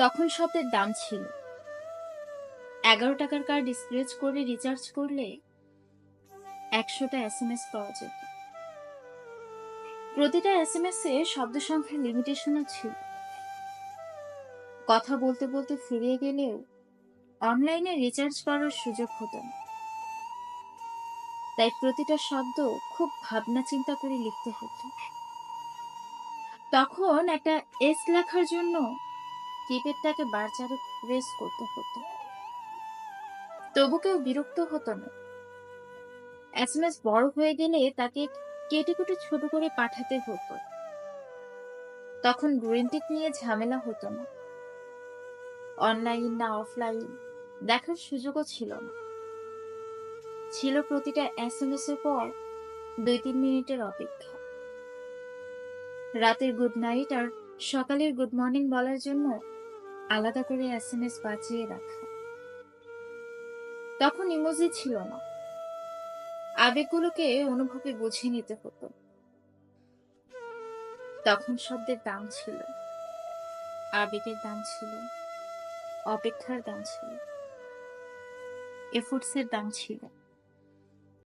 তখন শব্দের দাম ছিল। এগারো টাকার কার্ড স্ক্রেচ করে রিচার্জ করলে একশোটা এস এম এস পাওয়া যেত। প্রতিটা এস এম এস এ শব্দ সংখ্যার লিমিটেশনও ছিল। কথা বলতে বলতে ফুরিয়ে গেলেও অনলাইনে রিচার্জ করার সুযোগ হতো না। তাই প্রতিটা শব্দ খুব ভাবনা চিন্তা করে লিখতে হতো। তখন একটা এস লেখার জন্য কিপ্যাডটাকে বারচারে প্রেস করতে হতো। তবু কেউ বিরক্ত হতো না। এস এম এস বড় হয়ে গেলে তাকে কেটে কেটে ছোট করে পাঠাতে হতো। তখন গ্রিনটিক নিয়ে ঝামেলা হতো না। অনলাইন না অফলাইন দেখার সুযোগও ছিল না। ছিল প্রতিটা এস এম এস এর পর দুই তিন মিনিটের অপেক্ষা। রাতের গুড নাইট আর সকালের গুড মর্নিং বলার জন্য আলাদা করে এস এম এস বাঁচিয়ে রাখা। তখন ইমোজি ছিল না। আবেগগুলোকে অনুভবে বুঝিয়ে নিতে হতো। তখন শব্দের দাম ছিল। আবেগের দাম ছিল। অপেক্ষার দাম ছিল। এফোর্টসের দাম ছিল।